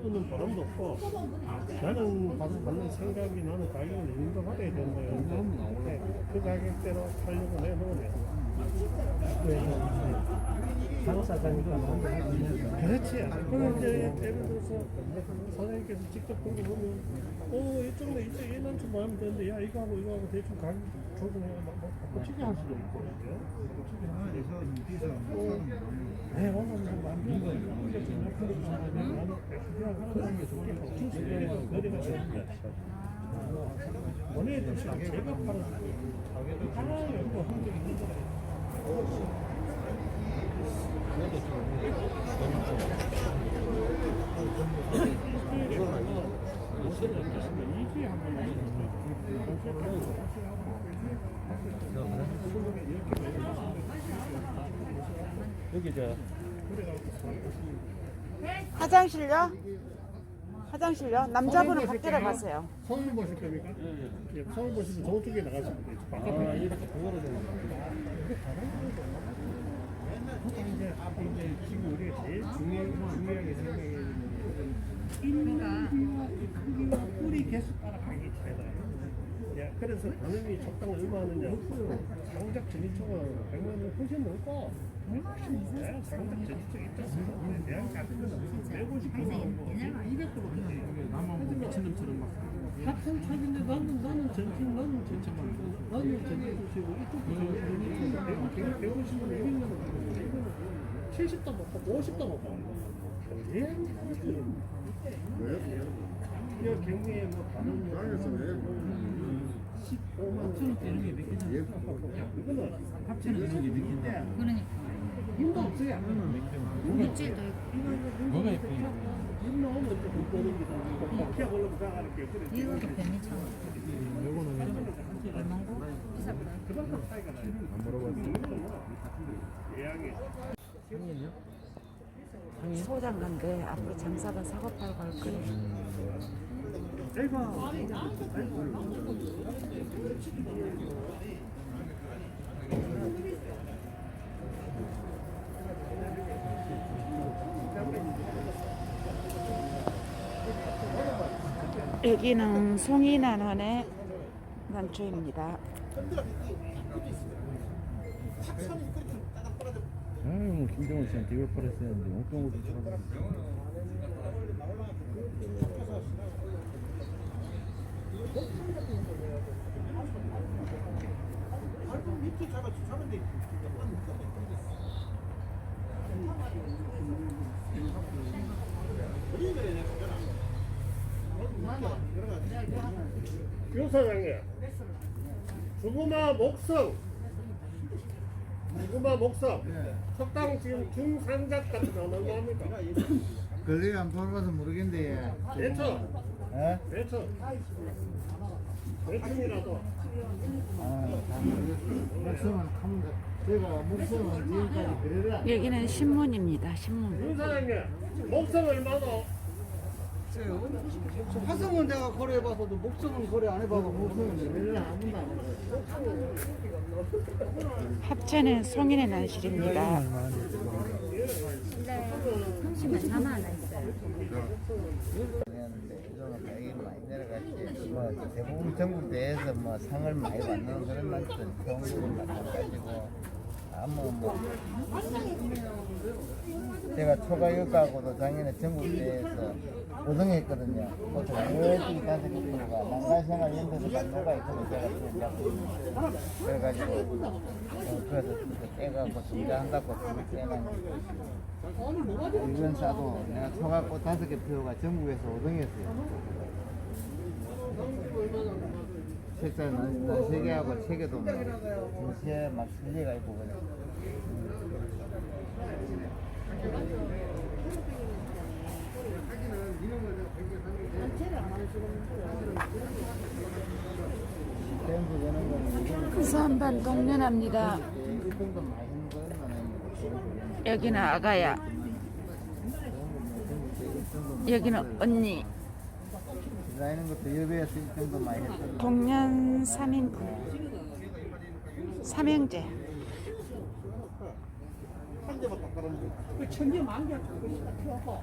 키우는 바람도 없고 나는 받- 받는 생각이 나는 가격을 이 정도 받아야 된다 이런데 그 가격대로 살려고 내놓으면 그렇지. 그럼 이제 예를 들어서 사장님께서 직접 보고 보면 어 이쪽은 이쪽 얘는 좀 마음에 드는데 야 이거 하고 이거 하고 대충 가격 조정해 막 바꿔치기 할 수도 있고 네 드시면 제가 팔아서 하나에 없고 여기 저 화장실요? 화장실요? 남자분은 밖에 가세요. 서울 보실 겁니까? 예, 서울 보시면 저쪽에 나가시면 돼요. 바깥에 이렇게 그거로 되는 이제 이제 지금 우리가 제일 중요하게 중요하게 생각해야 되는 인구와 크기와 꿀이 계속 따라가기. 야, 그래서 반응이 적당 얼마 하느냐? 상작 전이초가 100만 원 훨씬 넘고 훨씬 돼. 상작 전이초 입장에서 대학 같은 건 150kg 넘고 200kg 나만 미친놈처럼 막 같은 차인데 나는 나는 전팅 나는 전팅만 나는 주시고 이쪽도 전팅 150만 200만 원 이거는 70도 먹고 50도 먹고. 예? 왜요? 이 경기에 뭐 다른 당에서 왜? 15만 원 되는 게몇 개냐? 합체는 되는 게몇 개냐? 그러니까 힘도 없어요 물질도 있고 뭐가 예쁘냐? 이것도 백미천 요거는 얼마고? 나요 안 물어봤어. 상인이요? 상인? 소장관데 앞으로 장사가 사고 팔고 할 거예요. 여기는 송이난원의 난초입니다. 아유, 김정은 씨한테 이걸 팔았었는데 어떤 것도 팔아. 교사장님 주구마 목성. 주구마 목성. 석당 지금 같은 거 얼마입니까? 걸리 안 팔아봐서 모르겠는데 몇천 예? 몇천 몇천이라도 아, 목숨은 참 제가 목숨은 지금까지 그래라 여기는 신문입니다. 신문. 교사장님 목성 얼마나 화성은 내가 거래해봐서도 목성은 거래 안 해봐서 그래라 안 해요 합천은 송인의 난실입니다. 평심에 4만 원 있어요 했는데 이거는 가격이 많이 내려갔지 뭐 대부분 전국 대회에서 뭐 상을 많이 받는 그런 날들은 경우는 마찬가지고 아무 뭐 제가 초가역하고도 작년에 전국 대회에서 우승했거든요. 그것도 열두 다섯 개 프로가 난가생활 연대에서 감독가 있거든요. 제가. 그래가지고 어, 그래서 떼가고 중자한다고 떼는 이건 싸도 내가 초가꽃 다섯 개 표가 전국에서 5등했어요. 책자 난세 개하고 세 개도 동시에 막 실리가 있고 거는 부산반 거는 여기는 아가야. 여기는 언니. 디자인은 것도 여배에서 이 정도 많이 했거든. 동년 3인 삼형제. 그 천년 만개 있다 피하고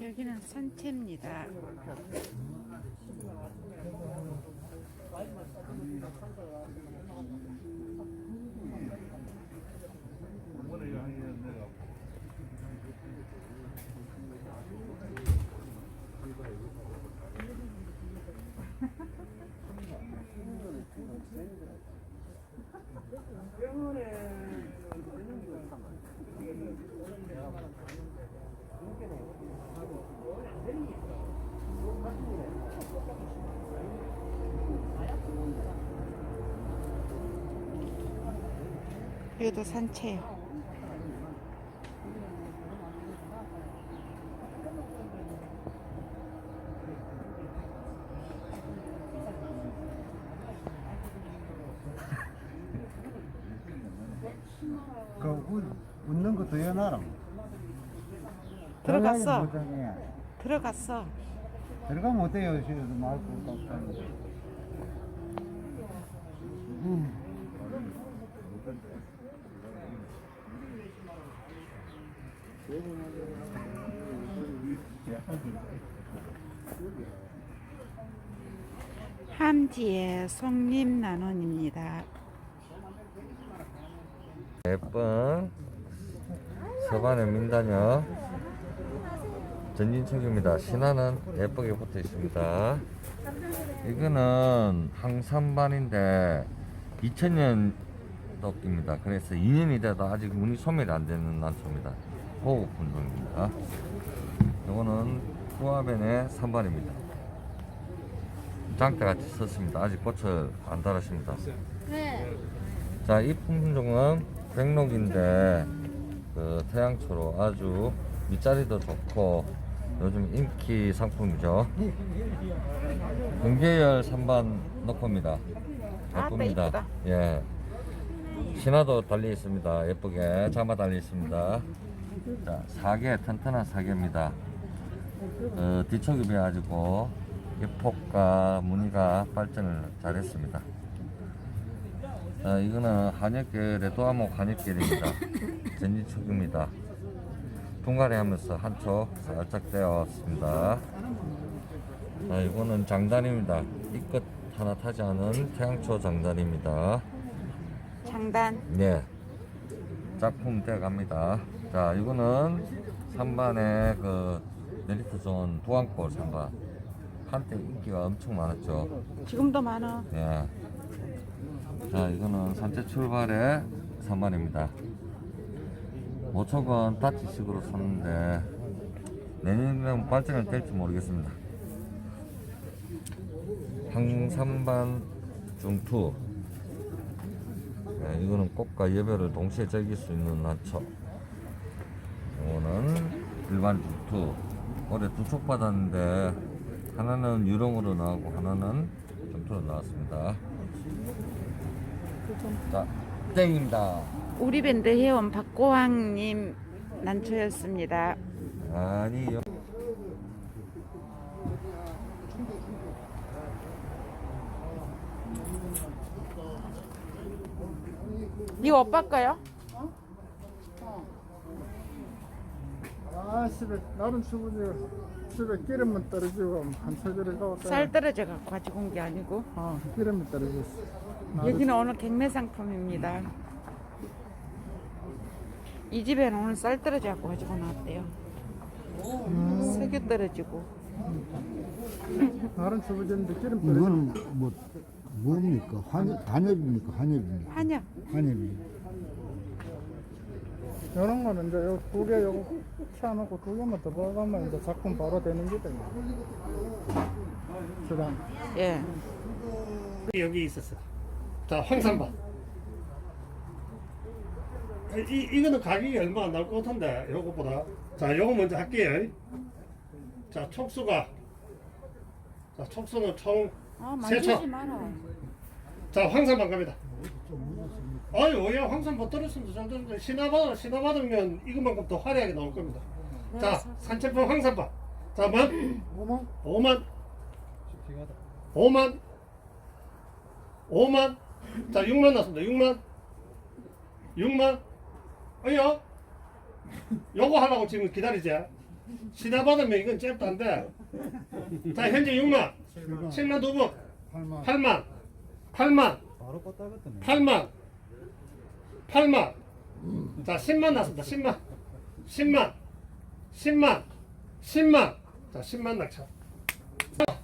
여기는 산채입니다. 여기도 산채요. 그 웃- 웃는 거 도연하라. 들어갔어. 들어갔어. 들어가면 어때요? 말고 깜 함지의 송림 난원입니다. 예쁜 서반의 민다녀 전진척입니다. 신화는 예쁘게 붙어 있습니다. 이거는 항산반인데 2000년 도입니다. 그래서 2년이 돼도 아직 문이 소멸이 안 되는 난초입니다. 고급 품종입니다. 이거는 투아벤의 산반입니다. 장대같이 섰습니다. 아직 꽃을 안 달았습니다. 자, 이 품종은 백록인데 그 태양초로 아주 밑자리도 좋고 요즘 인기 상품이죠. 금계열 산반 넣고입니다. 아, 예쁩니다. 이쁘다. 예. 신화도 달려 있습니다. 예쁘게 자마 달려 있습니다. 자, 사계 튼튼한 사계입니다. 어, 뒤척이 배가지고 이 폭과 무늬가 발전을 잘했습니다. 자, 이거는 한약계의 도화목 한약계입니다. 전지축입니다. 분갈이 하면서 한초 살짝 떼었습니다. 자, 이거는 장단입니다. 이 끝 하나 타지 않은 태양초 장단입니다. 장단. 네. 작품 떼갑니다. 자, 이거는 3반의 그 메리트 좋은 도안골 3반. 한때 인기가 엄청 많았죠. 지금도 많아. 예. 자, 이거는 산채 출발의 3반입니다. 모촉은 다치식으로 샀는데 내년에는 발전을 될지 모르겠습니다. 항산반 중투. 예, 이거는 꽃과 예배를 동시에 즐길 수 있는 난초. 이거는 일반 중투. 올해 두촉 받았는데 하나는 유령으로 나오고 하나는 중투로 나왔습니다. 자, 땡입니다. 우리 밴드 회원 박고왕님 난초였습니다. 아니요. 이거 오빠 거요? 아, 집에 나름 주부지 집에 기름만 떨어지고 한 서절에 가고 쌀 떨어져 갖고 가지고 온 게 아니고 아, 기름이 떨어졌어. 여기는 오늘 경매 상품입니다. 이 집에는 오늘 쌀 떨어져 갖고 가지고 나왔대요. 석유 떨어지고 나름 주부지인데 기름 떨어지고 이거는 뭐 뭡니까? 환, 단엽입니까? 한엽입니까? 한약. 한엽이. 이런 거는 이제 요 두 개 요거 켜놓고 두 개만 더 박으면 이제 작품 바로 되는 게다. 주방. 예. 여기 있었어. 자, 황산밭. 이, 이거는 가격이 얼마 안 나올 것 같은데, 요거보다. 자, 요거 먼저 할게요. 자, 촉수가. 자, 촉수는 총. 아, 세차. 만지지 마라. 자, 황산밭 갑니다. 아유, 야, 황산밭 떨었으면 잘 떨었는데, 신화받아, 신화받으면 이것만큼 더 화려하게 나올 겁니다. 자, 산채품 황산밭. 자, 만. 5만. 5만. 5만. 5만. 자, 6만 났습니다. 6만. 6만. 어여. 요거 하려고 지금 기다리지. 신화 받으면 이건 잽도안돼 자, 현재 6만. 7만 두 분. 8만. 8만. 8만. 바로 껐다 갔더니. 8만. 8만. 자, 10만 났습니다. 10만. 10만. 10만. 10만. 자, 10만 낙차.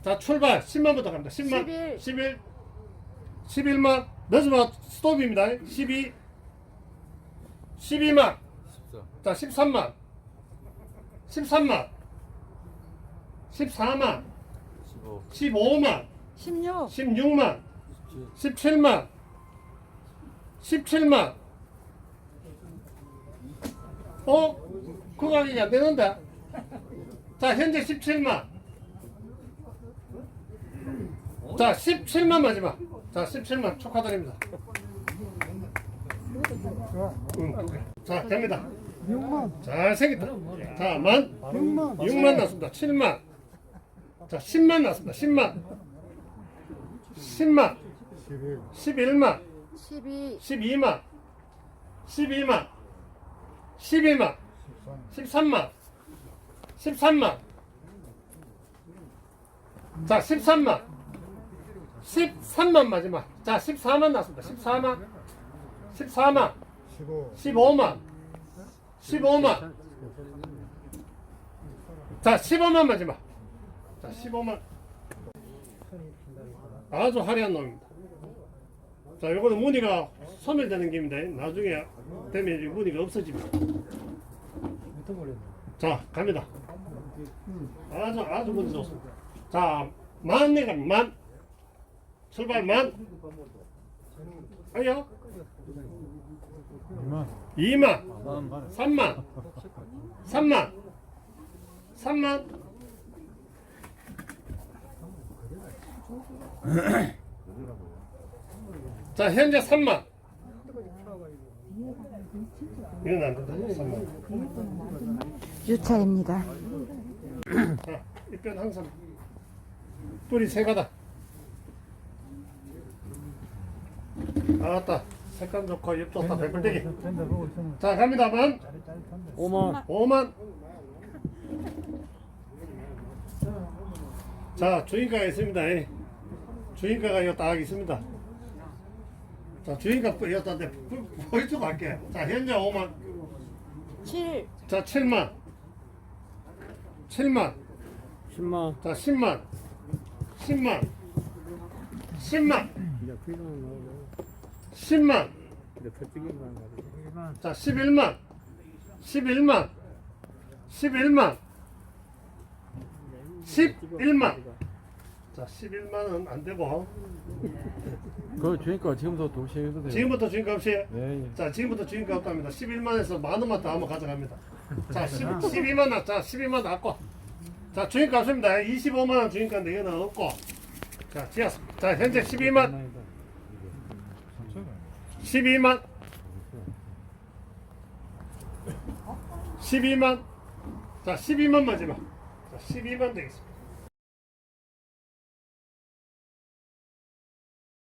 자, 출발. 10만부터 갑니다. 10만. 11. 11만. 늦으면 스톱입니다. 12. 12만. 자, 13만. 13만. 14만. 15만. 16. 16만, 17만, 17만. 어? 그 가격이 안 되는데? 자, 현재 17만. 자, 17만 마지막. 자, 17만 축하드립니다. 응. 자, 됩니다. 6만. 잘생겼다. 자, 만. 6만. 6만 났습니다. 7만. 자, 10만 났습니다. 10만. 10만. 11. 11만. 12. 12만. 12만. 12만. 13만. 13만. 자, 13만. 13만 마지막. 자, 14만 났습니다. 14만. 14만. 15. 15만. 15만. 자, 15만 마지막. 자, 15만. 아주 화려한 놈입니다. 자, 요거는 무늬가 소멸되는 김인데 나중에 되면 이 무늬가 없어집니다. 자, 갑니다. 아주 아주 무늬 좋습니다. 자, 만 내가 만. 출발 만. 아니요. 2만. 2만. 3만. 3만. 3만. 자, 현재 3만. 이건 안 된다. 3만. 유차입니다. 자, 이편 항상 뿌리 세 가닥. 아따, 색감 좋고 잎 좋다. 있으면 자, 갑니다. 만. 5만 5만. 자, 주인가가 있습니다. 예. 주인가가 이거 딱 있습니다. 자, 주인가 여기다데 보여주고 갈게. 자, 현재 5만. 7. 자, 7만. 7만. 10만 자, 10만. 10만. 10만. 이제 그이만 나오고 10만. 이제 터뜨기만 가지고 자, 11만. 11만. 11만. 11만. 자, 11만은 안 되고. 그거 주니까 지금부터 도시해도 돼요 지금부터 주인가 없이. 네, 예. 자, 지금부터 주인가 없답니다. 11만에서 만 원만 더 한번 가져갑니다. 자, 10, 12만 원. 자, 12만 나왔고. 자, 주인가 없습니다. 25만 원 주인가인데 이거는 없고. 자, 지었어. 자, 현재 12만. 12만. 12만. 자, 12만 마지막. 자, 12만 되겠습니다.